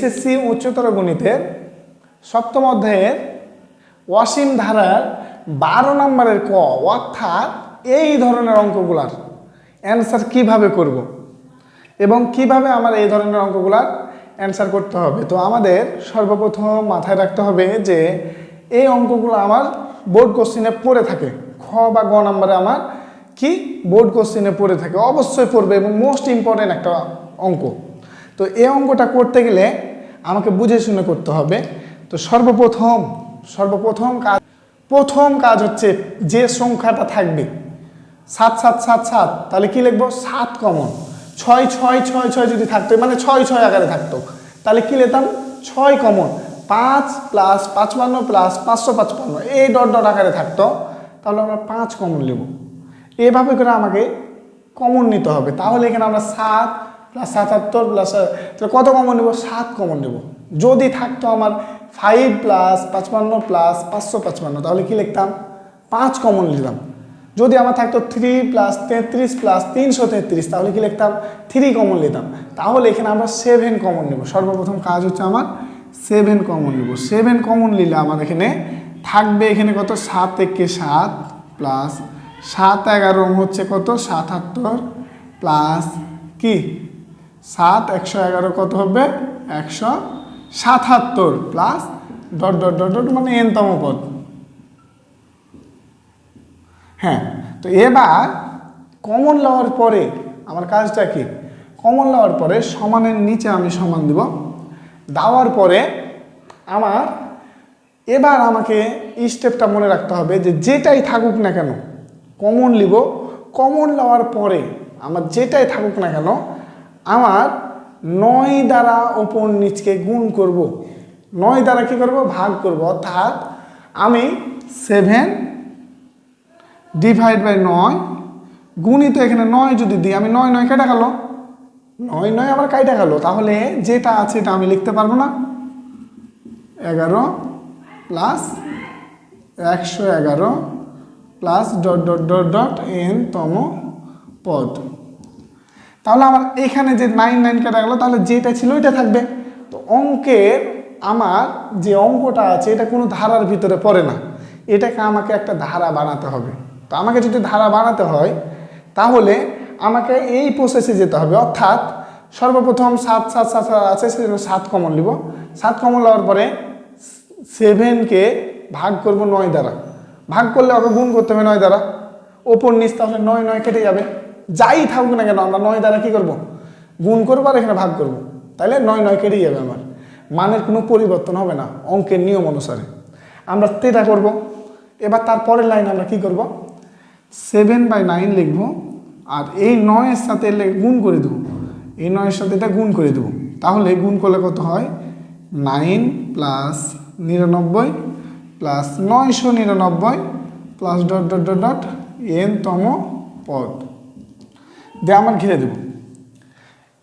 HSC উচ্চতর গণিতের সপ্তম অধ্যায়ের অসীম ধারার বারো নম্বরের ক, অর্থাৎ এই ধরনের অঙ্কগুলার অ্যান্সার কীভাবে করব। এবং কীভাবে আমার এই ধরনের অঙ্কগুলার অ্যান্সার করতে হবে? তো আমাদের সর্বপ্রথম মাথায় রাখতে হবে যে এই অঙ্কগুলো আমার বোর্ড কোশ্চিনে পড়ে থাকে। খ বা গ নম্বরে আমার কি বোর্ড কোশ্চিনে পড়ে থাকে? অবশ্যই পড়বে এবং মোস্ট ইম্পর্টেন্ট একটা অঙ্ক। তো এই অঙ্কটা করতে গেলে আমাকে বুঝে শুনে করতে হবে। তো সর্বপ্রথম সর্বপ্রথম কাজ, প্রথম কাজ হচ্ছে যে সংখ্যাটা থাকবে, সাত সাত সাত সাত, তাহলে কি লিখব? সাত কমন। ছয় ছয় ছয় ছয় যদি থাকতো মানে ছয় ছয় আকারে থাকতো, তাহলে কি লিখতাম? ছয় কমন। পাঁচ প্লাস পাঁচপান্ন প্লাস পাঁচশো পাঁচপান্ন এই ডট ডট আকারে থাকতো, তাহলে আমরা পাঁচ কমন নেব এভাবে করে আমাকে কমন নিতে হবে। তাহলে এখানে আমরা সাত প্লাস সাতাত্তর প্লাস তাহলে কত কমন নেব? সাত কমন নেব। যদি থাকতো আমার ফাইভ প্লাস পাঁচপান্ন প্লাস পাঁচশো পাঁচপান্ন, তাহলে কি লিখতাম? পাঁচ কমন নিতাম যদি আমার থাকতো থ্রি প্লাস তেত্রিশ প্লাস তিনশো তেত্রিশ, তাহলে কি লিখতাম? থ্রি কমন নিতাম তাহলে এখানে আমরা সেভেন কমন নেব। সর্বপ্রথম কাজ হচ্ছে আমার সেভেন কমন নেব। সেভেন কমন নিলে আমার এখানে থাকবে এখানে কত? সাত একে সাত প্লাস সাত এগারো হচ্ছে কত? সাতাত্তর প্লাস কি? সাত, একশো এগারো কত হবে? একশো সাতাত্তর plus dot dot dot dot মানে এনতম পদ। হ্যাঁ তো এবার কমন লওয়ার পরে আমার কাজটা কি? কমন লওয়ার পরে সমানের নিচে আমি সমান দিব। দেওয়ার পরে আমার, এবার আমাকে এই স্টেপটা মনে রাখতে হবে যে যেটাই থাকুক না কেন কমন লিব। কমন লওয়ার পরে আমার যেটাই থাকুক না কেন আমার নয় দ্বারা ওপর নিচকে গুণ করব। নয় দ্বারা কি করব? ভাগ করব। অর্থাৎ আমি সেভেন ডিভাইড বাই নয় গুণিত এখানে নয় যদি দিই, আমি নয় নয় কেটে গেল? নয় নয় আবার কাইটা গেল। তাহলে যেটা আছে এটা আমি লিখতে পারব না। এগারো প্লাস একশো এগারো plus dot dot dot dot n তম পদ। তাহলে আমার এখানে যে নাইন নাইন কেটে গেলো তাহলে যেটা ছিল ওইটা থাকবে। তো অঙ্কের আমার যে অঙ্কটা আছে, এটা কোনো ধারার ভিতরে পড়ে না। এটাকে আমাকে একটা ধারা বানাতে হবে। তো আমাকে যদি ধারা বানাতে হয়, তাহলে আমাকে এই প্রসেসে যেতে হবে। অর্থাৎ সর্বপ্রথম সাত সাত সাত সাত আছে, সেজন্য সাত কমন নিব সাত কমন নেওয়ার পরে সেভেনকে ভাগ করব নয় দ্বারা। ভাগ করলে ওকে গুণ করতে হবে নয় দ্বারা। ওপর নিচ তাহলে নয় নয় কেটে যাবে। যাই থাকুক না কেন, আমরা নয় দ্বারা কী করব? গুণ করব আর এখানে ভাগ করব। তাহলে নয় নয় কেটেই যাবে আমার। মানের কোনো পরিবর্তন হবে না, অঙ্কের নিয়ম অনুসারে। আমরা তেটা করব। এবার তারপরের লাইন আমরা কি করব? সেভেন বাই নাইন লিখব আর এই নয়ের সাথে গুণ করে দেবো। এই নয়ের সাথে এটা গুণ করে দেবো। তাহলে গুণ করলে কত হয়? নাইন প্লাস নিরানব্বই প্লাস নয়শো নিরানব্বই plus dot dot dot dot n তম পদ। দিয়ে আমার ঘিরে দেব।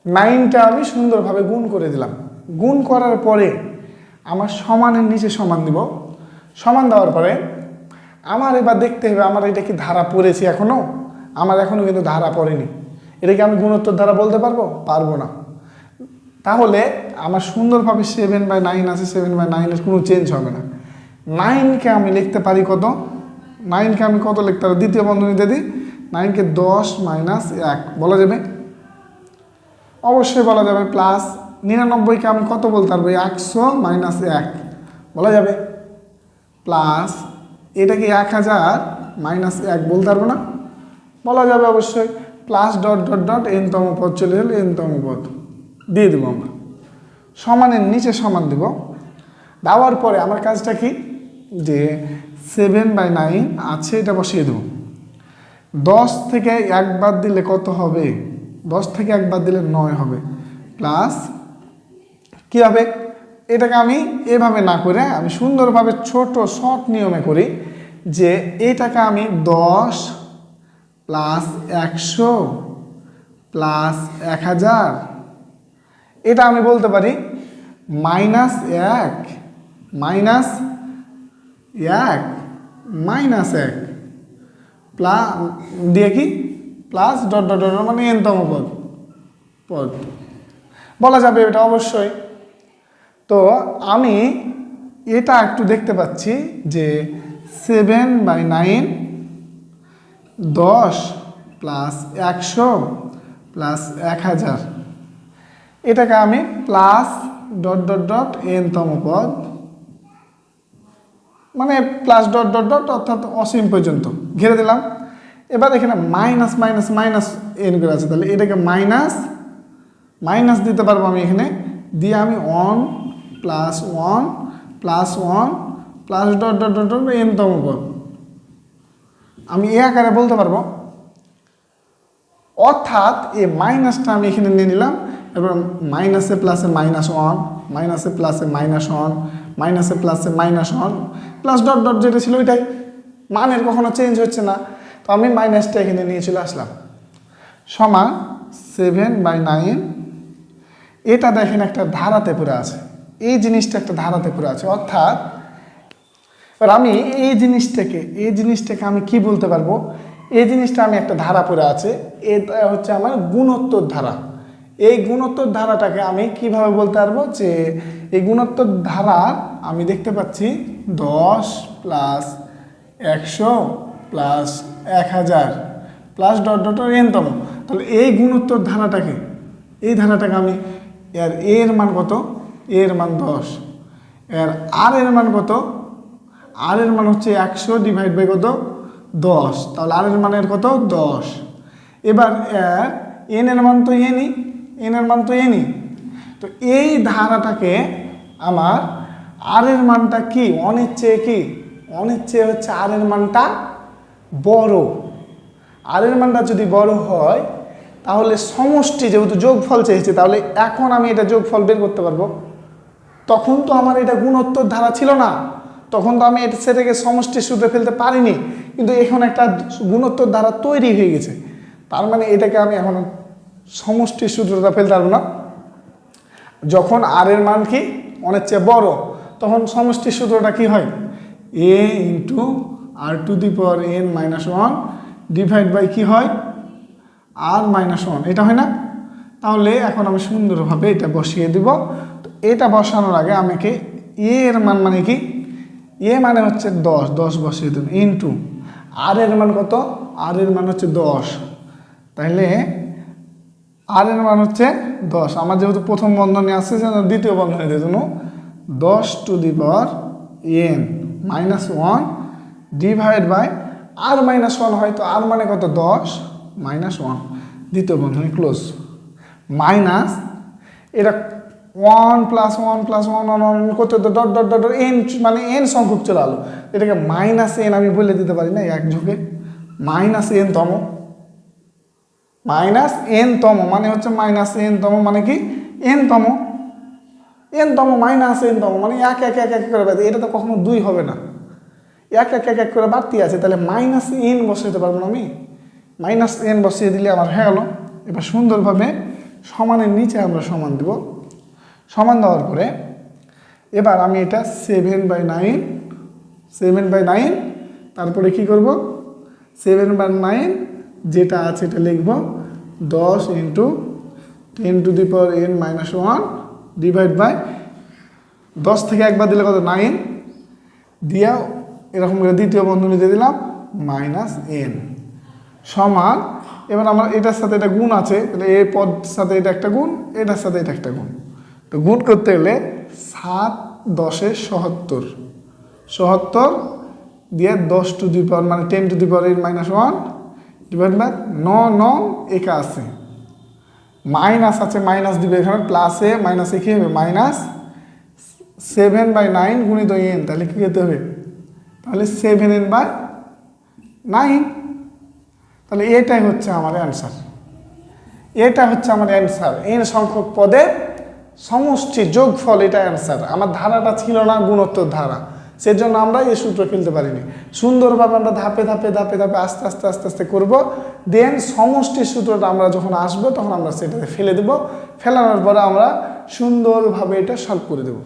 নাইনটা আমি সুন্দরভাবে গুণ করে দিলাম। গুণ করার পরে আমার সমানের নিচে সমান দিব। সমান দেওয়ার পরে আমার এবার দেখতে হবে, আমার এটা কি ধারা পড়েছে এখনও আমার এখনও কিন্তু ধারা পড়েনি। এটা কি আমি গুণোত্তর ধারা বলতে পারব? পারব না। তাহলে আমার সুন্দরভাবে সেভেন বাই নাইন আছে সেভেন বাই নাইনের কোনো চেঞ্জ হবে না। নাইনকে আমি লিখতে পারি কত? নাইনকে আমি কত লিখতে পারি? দ্বিতীয় বন্ধনীতে দিই। নাইনকে দশ মাইনাস এক, বলা যাবে? অবশ্যই বলা যাবে প্লাস নিরানব্বইকে আমি কত বলতে পারব? একশো মাইনাস এক, বলা যাবে? প্লাস এটা কি এক হাজার মাইনাস এক বলতে পারব না? বলা যাবে অবশ্যই প্লাস ডট ডট ডট এনতম পদ চলে গেলে এনতম পদ। দিয়ে দেবো আমরা। সমানের নিচে সমান দেব। দেওয়ার পরে আমার কাজটা কি? যে সেভেন বাই নাইন আছে, এটা বসিয়ে দেবো। দশ থেকে এক বাদ দিলে কত হবে? দশ থেকে এক বাদ দিলে নয় হবে। প্লাস কী হবে? এটাকে আমি এভাবে না করে, আমি সুন্দরভাবে ছোট শর্ট নিয়মে করি যে এটাকে আমি দশ প্লাস একশো প্লাস এক হাজার। এটা আমি বলতে পারি মাইনাস এক মাইনাস এক মাইনাস এক। প্লা, দিয়ে কি? প্লাস ডট ডট ডট মানে এনতম পদ। পদ। বলা যাবে এটা অবশ্যই। তো আমি এটা একটু দেখতে পাচ্ছি যে সেভেন বাই নাইন দশ প্লাস একশো প্লাস এক হাজার। এটাকে আমি প্লাস ডট ডট ডট এনতম পদ। মানে প্লাস ডট ডট ডট অর্থাৎ অসীম পর্যন্ত। ঘিরে দিলাম। এবার এখানে মাইনাস মাইনাস মাইনাস এন করে আছে। তাহলে এটাকে মাইনাস মাইনাস দিতে পারব আমি এখানে। দিয়ে আমি one plus one plus one plus dot dot dot dot এনতম পদ। আমি এ আকারে বলতে পারব। অর্থাৎ এই মাইনাসটা আমি এখানে নিয়ে নিলাম। এবার মাইনাসে প্লাসে মাইনাস ওয়ান মাইনাসে প্লাসে মাইনাস ওয়ান মাইনাসে প্লাসে minus one plus dot dot যেটা ছিল ওইটাই। মানের কখনো চেঞ্জ হচ্ছে না। তো আমি মাইনাসটা এখানে নিয়ে চলে আসলাম। সমান সেভেন বাই নাইন এটা দেখেন একটা ধারাতে পড়ে আছে। এই জিনিসটা একটা ধারাতে পড়ে আছে। অর্থাৎ, এবার আমি এই জিনিসটাকে এই জিনিসটাকে আমি কি বলতে পারব? এই জিনিসটা আমি একটা ধারা পড়ে আছে। এটা হচ্ছে আমার গুণোত্তর ধারা। এই গুণোত্তর ধারাটাকে আমি কীভাবে বলতে পারব? যে এই গুণোত্তর ধারা আমি দেখতে পাচ্ছি দশ প্লাস একশো প্লাস এক হাজার প্লাস ডট ডট এনতম তাহলে এই গুণোত্তর ধারাটাকে এই ধারাটাকে আমি এর এর মান কত? এর মান দশ। এর আর এর মান কত? আর এর মান হচ্ছে একশো ডিভাইড বাই কত? দশ। তাহলে আর এর মানের কত? দশ। এবার এর এন এর মান তো এনই এন এর মান তো এনই তো এই ধারাটাকে আমার আর এর মানটা কি? অনের চেয়ে কি? অনের চেয়ে হচ্ছে আর এর মানটা বড়। আর এর মানটা যদি বড় হয়, তাহলে সমষ্টি যেহেতু যোগফল চেয়েছে, তাহলে এখন আমি এটা যোগফল বের করতে পারব। তখন তো আমার এটা গুণোত্তর ধারা ছিল না। তখন তো আমি এটা সেটাকে সমষ্টি সূত্রে ফেলতে পারিনি। কিন্তু এখন একটা গুণোত্তর ধারা তৈরি হয়ে গেছে। তার মানে এটাকে আমি এখন সমষ্টির সূত্রটা ফেলতে পারব না। যখন আর এর মান কি? অনেক চেয়ে বড়। তখন সমষ্টির সূত্রটা কি হয়? A into r to the power n minus one divide by কি হয়? আর মাইনাস ওয়ান এটা হয় না? তাহলে এখন আমি সুন্দরভাবে এটা বসিয়ে দিব। তো এটা বসানোর আগে আমাকে এ এর মান মানে কি? এ মানে হচ্ছে দশ। দশ বসিয়ে দেব। ইন্টু আর এর মান কত? আর এর মান হচ্ছে দশ। তাহলে আর এর মান হচ্ছে দশ। আমার যেহেতু প্রথম বন্ধনে আসছে সেজন্য দ্বিতীয় বন্ধনে দিয়ে জন্য দশ to the power n minus one divide by r minus one হয় তো আর মানে কত? দশ মাইনাস ওয়ান দ্বিতীয় বন্ধনী ক্লোজ মাইনাস এটা one plus one plus one one one করতে তো ডট ডট ডট এন মানে এন সংখ্যক চলে আলো এটাকে মাইনাস এন আমি বলে দিতে পারি না এক ঝুঁকে মাইনাস এন তম। মাইনাস এন তম মানে হচ্ছে মাইনাস এন তম মানে কি? এন তম। এন তম মাইনাস এন তম মানে এক এক এক এক করে বাড়তে এটা তো কখনো দুই হবে না। এক এক এক এক করে বাড়তি আছে, তাহলে মাইনাস এন বসাইতে পারব না আমি? মাইনাস এন বসিয়ে দিলে আমার হয়ে গেলো। এবার সুন্দরভাবে সমানের নিচে আমরা সমান দেব। সমান দেওয়ার পরে এবার আমি এটা seven by nine seven by nine তারপরে কি করব? সেভেন বাই নাইন যেটা আছে এটা লিখব। দশ into ten to the power n minus one divide by দশ থেকে একবার দিলে কত? নাইন দিয়া এরকম করে দ্বিতীয় বন্ধনী দিয়ে দিলাম মাইনাস এন সমান, এবার আমার এটার সাথে এটা গুণ আছে, তাহলে এই পদ সাথে এটা একটা গুণ, এটার সাথে এটা একটা গুণ। তো গুণ করতে গেলে সাত দশে সত্তর। সত্তর দিয়ে দশ টু দি পাওয়ার মানে ten to the power eight minus one divide by ন ন, একা আছে। মাইনাস আছে, মাইনাস দিবে এখানে প্লাসে মাইনাসে কী হবে? মাইনাস সেভেন বাই নাইন গুণিত এন তাহলে কী যেতে হবে? তাহলে সেভেন এন বাই নাইন তাহলে এটাই হচ্ছে আমার অ্যান্সার এটা হচ্ছে আমার অ্যান্সার এন সংখ্যক পদে সমষ্টি যোগফল, এটা অ্যান্সার আমার ধারাটা ছিল না, গুণোত্তর ধারা। সেজন্য আমরা এই সূত্র ফেলতে পারিনি। সুন্দরভাবে আমরা ধাপে ধাপে ধাপে ধাপে আস্তে আস্তে আস্তে আস্তে করব। দেন সমষ্টির সূত্রটা আমরা যখন আসব, তখন আমরা সেটাতে ফেলে দেব। ফেলানোর পরে আমরা সুন্দরভাবে এটা সলভ করে দেব।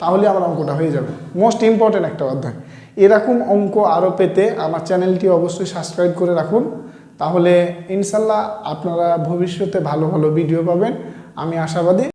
তাহলে আমার অঙ্কটা হয়ে যাবে। মোস্ট ইম্পর্টেন্ট একটা অধ্যায়। এরকম অঙ্ক আরও পেতে আমার চ্যানেলটি অবশ্যই সাবস্ক্রাইব করে রাখুন। তাহলে ইনশাল্লাহ আপনারা ভবিষ্যতে ভালো ভালো ভিডিও পাবেন। আমি আশাবাদী